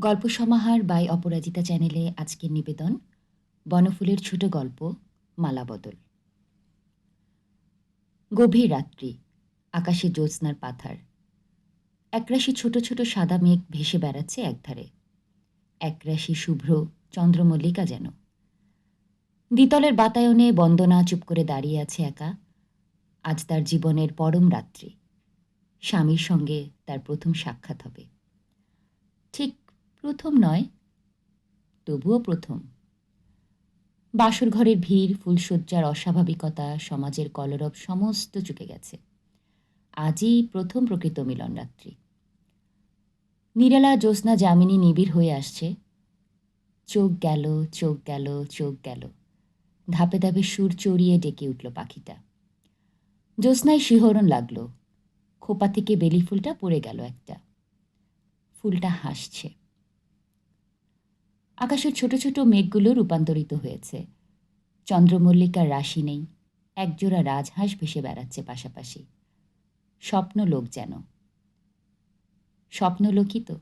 গল্প সমাহার বাই অপরাজিতা চ্যানেলে আজকের নিবেদন, বনফুলের ছোট গল্প মালাবদল গভীর রাত্রি, আকাশে জ্যোৎস্নার পাথার। একরাশি ছোট ছোট সাদা মেঘ ভেসে বেড়াচ্ছে একধারে। একরাশি শুভ্র চন্দ্রমল্লিকা যেন। দ্বিতলের বাতায়নে বন্দনা চুপ করে দাঁড়িয়ে আছে একা। আজ তার জীবনের পরম রাত্রি। স্বামীর সঙ্গে তার প্রথম সাক্ষাৎ হবে। ঠিক প্রথম নয়, তবুও প্রথম। বাসর ঘরের ভিড়, ফুলশয্যার অস্বাভাবিকতা, সমাজের কলরব সমস্ত চুকে গেছে। আজই প্রথম প্রকৃত মিলন রাত্রি নিরালা, জ্যোৎস্না, যামিনী নিবিড় হয়ে আসছে। চোখ গেল চোখ গেল চোখ গেল। ধাপে ধাপে সুর চড়িয়ে ডেকে উঠল পাখিটা। জ্যোৎস্নায় শিহরণ লাগল। খোপা থেকে বেলি ফুলটা পড়ে গেল একটা। ফুলটা হাসছে। আকাশের ছোট ছোট মেঘগুলো রূপান্তরিত হয়েছে। চন্দ্রমল্লিকার রাশি নেই। একজোড়া রাজহাঁস ভেসে বেড়াচ্ছে পাশাপাশি। স্বপ্ন লোক যেন। স্বপ্নলোকই তো।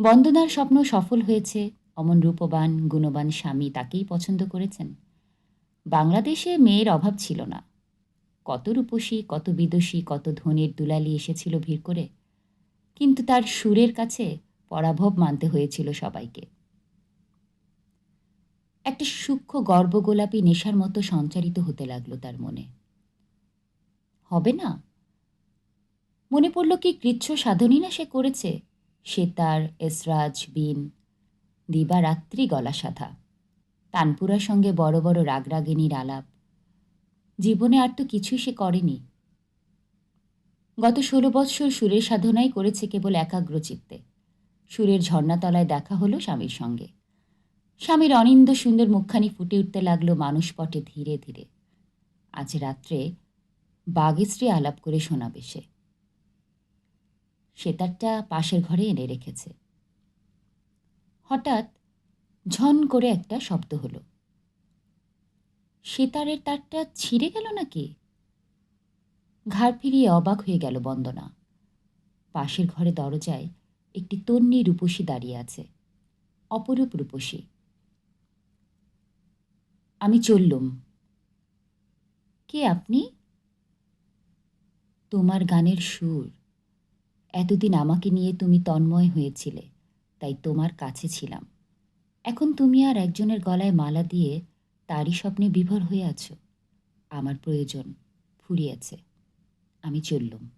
বন্দনার স্বপ্ন সফল হয়েছে। অমন রূপবান, গুণবান স্বামী তাকেই পছন্দ করেছেন। বাংলাদেশে মেয়ের অভাব ছিল না। কত রূপসী, কত বিদুষী, কত ধনের দুলালি এসেছিল ভিড় করে। কিন্তু তার সুরের কাছে পরাভব মানতে হয়েছিল সবাইকে। একটা সূক্ষ্ম গর্বগোলাপী নেশার মতো সঞ্চারিত হতে লাগল তার মনে। হবে না? মনে পড়ল কি কৃচ্ছ সাধনই না সে করেছে? সে তার এসরাজ, বিন দিবারাত্রি গলা সাধা। তানপুরার সঙ্গে বড় বড় রাগরাগিনীর আলাপ। জীবনে আর তো কিছুই সে করেনি। গত ষোলো বৎসর সুরের সাধনাই করেছে কেবল একাগ্র চিত্তে সুরের ঝর্ণাতলায় দেখা হলো স্বামীর সঙ্গে। স্বামীর অনিন্দ সুন্দর মুখখানি ফুটে উঠতে লাগল মানুষ পটে ধীরে ধীরে। আজ রাত্রে বাগেশ্রী আলাপ করে শোনাবে সে। সেতারটা পাশের ঘরে এনে রেখেছে। হঠাৎ ঝন করে একটা শব্দ হলো। সেতারের তারটা ছিঁড়ে গেল নাকি? ঘাড় ফিরিয়ে অবাক হয়ে গেল বন্দনা। পাশের ঘরে দরজায় একটি তন্নি রূপসী দাঁড়িয়ে আছে। অপরূপ রূপসী। আমি চললুম। কে আপনি? তোমার গানের সুর। এতদিন আমাকে নিয়ে তুমি তন্ময় হয়েছিলে, তাই তোমার কাছে ছিলাম। এখন তুমি আর একজনের গলায় মালা দিয়ে তারই স্বপ্নে বিভোর হয়ে আছো। আমার প্রয়োজন ফুরিয়েছে। আমি চললুম।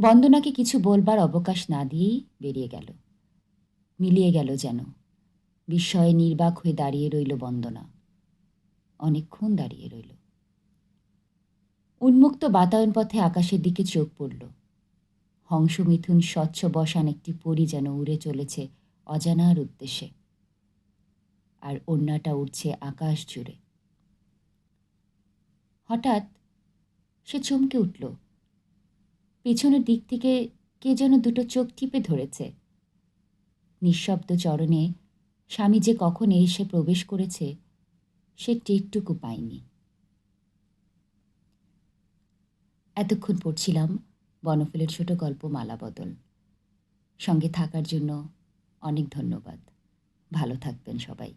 বন্দনাকে কিছু বলবার অবকাশ না দিয়েই বেরিয়ে গেল। মিলিয়ে গেল যেন। বিস্ময়ে নির্বাক হয়ে দাঁড়িয়ে রইল বন্দনা। অনেকক্ষণ দাঁড়িয়ে রইল। উন্মুক্ত বাতায়ন পথে আকাশের দিকে চোখ পড়ল। হংসমিথুন স্বচ্ছ বসান একটি পরি যেন উড়ে চলেছে অজানার উদ্দেশ্যে। আর অন্যটা উঠছে আকাশ জুড়ে। হঠাৎ সে চমকে উঠল। পেছনের দিক থেকে কে যেন দুটো চোখ টিপে ধরেছে। নিঃশব্দ চরণে স্বামী যে কখন এসে প্রবেশ করেছে, সে টেকটুকু পায়নি। এতক্ষণ পড়ছিলাম বনফুলের ছোট গল্প মালা বদল। সঙ্গে থাকার জন্য অনেক ধন্যবাদ। ভালো থাকবেন সবাই।